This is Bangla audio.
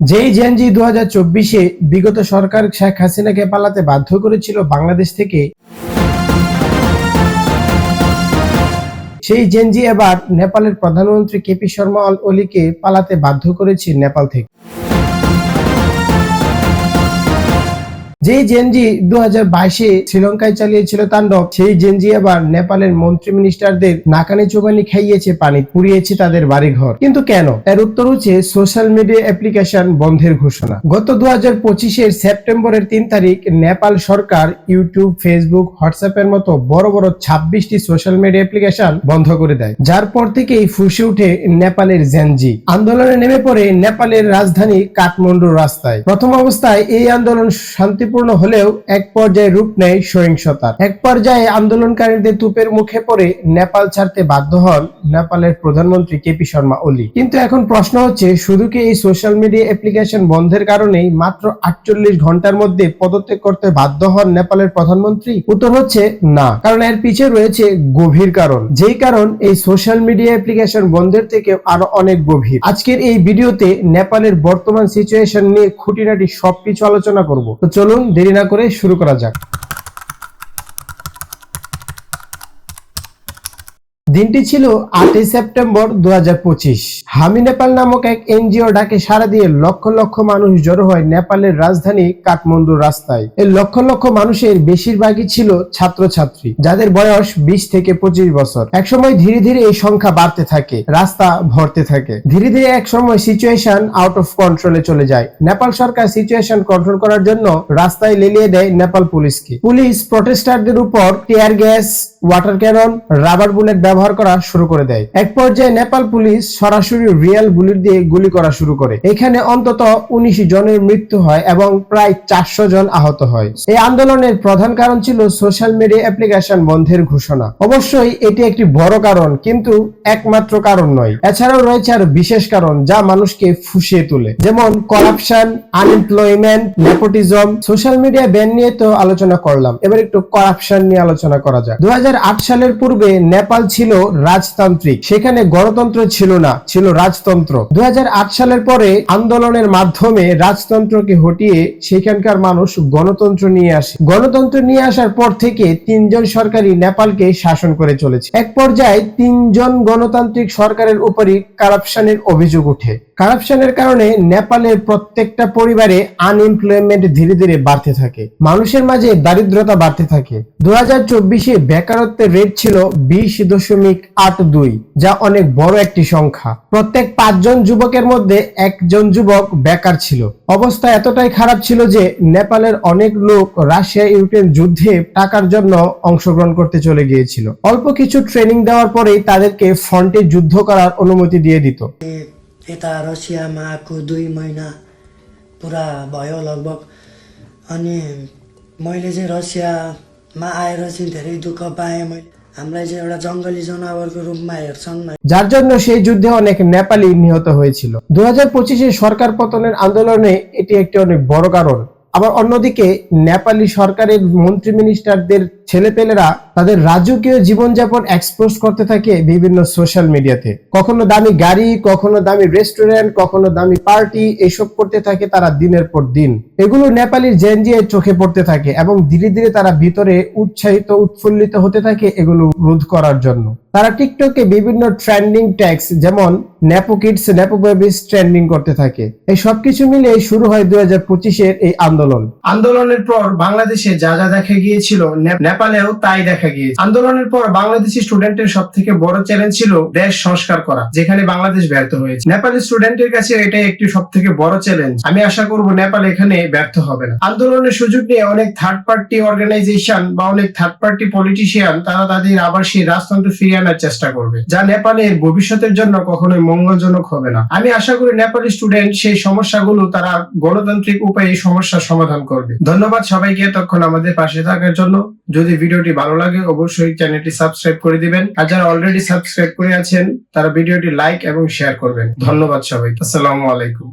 যেই জেনজি দু হাজার চব্বিশে বিগত সরকার শেখ হাসিনাকে পালাতে বাধ্য করেছিল বাংলাদেশ থেকে, সেই জেনজি এবার নেপালের প্রধানমন্ত্রী কেপি শর্মা অলিকে পালাতে বাধ্য করেছে নেপাল থেকে। যেই জেনজি দু হাজার বাইশে শ্রীলঙ্কায় চালিয়েছিল তাণ্ডব, সেই জেনজি এবার নেপালের মন্ত্রী মিনিস্টারদের নাকানি চোবানি খাইয়েছে, পানি পুড়িয়েছে তাদের বাড়িঘর। কিন্তু কেন? এর উত্তর হচ্ছে সোশ্যাল মিডিয়া অ্যাপ্লিকেশন বন্ধের ঘোষণা। গত দু হাজার পঁচিশের সেপ্টেম্বরের তিন তারিখ নেপাল সরকার ইউটিউব, ফেসবুক, হোয়াটসঅ্যাপের মতো বড় বড় ছাব্বিশটি সোশ্যাল মিডিয়া অ্যাপ্লিকেশন বন্ধ করে দেয়। যার পর থেকেই ফুসে উঠে নেপালের জেনজি। আন্দোলনে নেমে পড়ে নেপালের রাজধানী কাঠমান্ডুর রাস্তায়। প্রথম অবস্থায় এই আন্দোলন শান্তিপূর্ণ হলেও এক পর্যায়ে রূপ নেয় সহিংসতার। এক পর্যায়ে আন্দোলনকারীদের তুপের মুখে পড়ে নেপাল ছাড়তে বাধ্য হন নেপালের প্রধানমন্ত্রী কেপি শর্মা ওলি। কিন্তু এখন প্রশ্ন হচ্ছে, শুধু কি এই সোশ্যাল মিডিয়া অ্যাপ্লিকেশন বন্ধের কারণেই মাত্র আটচল্লিশ ঘণ্টার মধ্যে পদত্যাগ করতে বাধ্য হন নেপালের প্রধানমন্ত্রী? উত্তর হচ্ছে না। কারণ এর পিছে রয়েছে গভীর কারণ। যেই কারণ এই সোশ্যাল মিডিয়া অ্যাপ্লিকেশন বন্ধের থেকে আরও অনেক গভীর। আজকের এই ভিডিওতে নেপালের বর্তমান সিচুয়েশন নিয়ে খুঁটিনাটি সবকিছু আলোচনা করব। তো চলুন দেরি না করে শুরু করা যাক। দিনটি ছিল আটই সেপ্টেম্বর দু হামি নেপাল নামক এক এনজিও ডাকে সাড়া দিয়ে লক্ষ লক্ষ মানুষ জড়ো হয় নেপালের রাজধানী কাঠমান্ডুর রাস্তায়। এই লক্ষ লক্ষ মানুষের বেশিরভাগই ছিল ছাত্রছাত্রী, যাদের বয়স বিশ থেকে পঁচিশ বছর। একসময় ধীরে ধীরে এই সংখ্যা বাড়তে থাকে, রাস্তা ভরতে থাকে। ধীরে ধীরে এক সময় সিচুয়েশন আউট অফ কন্ট্রোলে চলে যায়। নেপাল সরকার সিচুয়েশন কন্ট্রোল করার জন্য রাস্তায় লেলিয়ে দেয় নেপাল পুলিশকে। পুলিশ প্রটেস্টারদের উপর tear gas water cannon rubber bullet ব্যবহার করা শুরু করে দেয়। এক পর্যায়ে নেপাল পুলিশ সরাসরি রিয়েল বুলেট দিয়ে গুলি করা শুরু করে। এখানে অন্তত উনিশ জনের মৃত্যু হয় এবং প্রায় চারশো জন আহত হয়। এই আন্দোলনের প্রধান কারণ ছিল সোশ্যাল মিডিয়া অ্যাপ্লিকেশন বন্ধের ঘোষণা। অবশ্যই এটি একটি বড় কারণ, কিন্তু একমাত্র কারণ নয়। এছাড়াও রয়েছে আর বিশেষ কারণ যা মানুষকে ফুসিয়ে তোলে। যেমন corruption unemployment nepotism social media ban নিয়ে তো আলোচনা করলাম। এবার একটু করাপশন নিয়ে আলোচনা করা যাক। দু সালের পূর্বে নেপাল ছিল রাজতান্ত্রিক। সেখানে গণতন্ত্র ছিল না, ছিল রাজতন্ত্র। দু সালের পরে আন্দোলনের মাধ্যমে রাজতন্ত্রকে হটিয়ে সেখানকার মানুষ গণতন্ত্র নিয়ে আসে। গণতন্ত্র নিয়ে আসার পর থেকে তিনজন সরকারি নেপালকে শাসন করে চলেছে। এক পর্যায়ে তিনজন গণতান্ত্রিক সরকারের উপরই কারাপশনের অভিযোগ ওঠে। কারাপশনের কারণে নেপালের প্রত্যেকটা পরিবারে আনএমপ্লয়মেন্ট ধীরে ধীরে বাড়তে থাকে। মানুষের মাঝে দারিদ্রতা বাড়তে থাকে। দু হাজার চব্বিশে বেকারত্বের রেট ছিল বিশ দশমিক আট দুই, যা অনেক বড় একটি সংখ্যা। প্রত্যেক পাঁচজন যুবকের মধ্যে একজন যুবক বেকার ছিল। অবস্থা এতটাই খারাপ ছিল যে নেপালের অনেক লোক রাশিয়া ইউক্রেন যুদ্ধে টাকার জন্য অংশগ্রহণ করতে চলে গিয়েছিল। অল্প কিছু ট্রেনিং দেওয়ার পরেই তাদেরকে ফ্রন্টে যুদ্ধ করার অনুমতি দিয়ে দিত। यता रसियामा आएको दुई महिना पुरा भयो लगभग अनि मैले चाहिँ रसियामा आएर चाहिँ धेरै दुःख पाएँ मैले हामीलाई चाहिँ एउटा जङ्गली जनावरको रूपमा हेर्छन् যার জন্য সেই যুদ্ধে অনেক নেপালি নিহত হয়েছিল দু হাজার পঁচিশে সরকার পতনের আন্দোলনে এটি একটি অনেক বড় কারণ আবার অন্যদিকে নেপালি সরকারের মন্ত্রী মিনিস্টারদের ছেলেপেলেরা তাদের রাজকীয় জীবনযাপন এক্সপোজ করতে থাকে বিভিন্ন সোশ্যাল মিডিয়াতে কখনো দামি গাড়ি, কখনো দামি রেস্টুরেন্ট কখনো দামি পার্টি এসব করতে থাকে তারা দিনের পর দিন। এগুলো নেপালির জেনজিয়ে চোখে পড়তে থাকে এবং ধীরে ধীরে তারা ভিতরে উৎসাহিত, উৎফুল্লিত হতে থাকে এগুলো রোধ করার জন্য। তারা টিকটকে বিভিন্ন ট্রেন্ডিং ট্যাক্স যেমন nepo kids nepo babies trending করতে থাকে। এই সবকিছু মিলে শুরু হয় দুই হাজার এই আন্দোলন। আন্দোলনের পর বাংলাদেশে যা যা দেখা গিয়েছিল নেপালেও তাই দেখা গিয়েছে। আন্দোলনের পর বাংলাদেশি স্টুডেন্টের সব থেকে বড় চ্যালেঞ্জ ছিল দেশ সংস্কার করা, যেখানে বাংলাদেশ ব্যর্থ হয়েছে। নেপালি স্টুডেন্টের কাছে এটাই একটি সব থেকে বড় চ্যালেঞ্জ আমি আশা করব নেপাল এখানে ব্যর্থ হবে না। আন্দোলনের সুযোগ নিয়ে অনেক থার্ড পার্টি অর্গানাইজেশন বা অনেক থার্ড পার্টি পলিটিশিয়ান তারা তাদের আবার সেই রাজতন্ত্র ফিরিয়ে আনার চেষ্টা করবে, যা নেপালের ভবিষ্যতের জন্য কখনোই মঙ্গলজনক হবে না। আমি আশা করি নেপালি স্টুডেন্ট সেই সমস্যাগুলো তারা গণতান্ত্রিক উপায়ে এই সমস্যার সমাধান করবে। ধন্যবাদ সবাইকে এতক্ষণ আমাদের পাশে থাকার জন্য। যদি ভিডিওটি ভালো লাগে, অবশ্যই চ্যানেলটি সাবস্ক্রাইব করে দিবেন। আর যারা অলরেডি সাবস্ক্রাইব করে আছেন, তারা ভিডিওটি লাইক এবং শেয়ার করবেন। ধন্যবাদ সবাই আসসালামু আলাইকুম।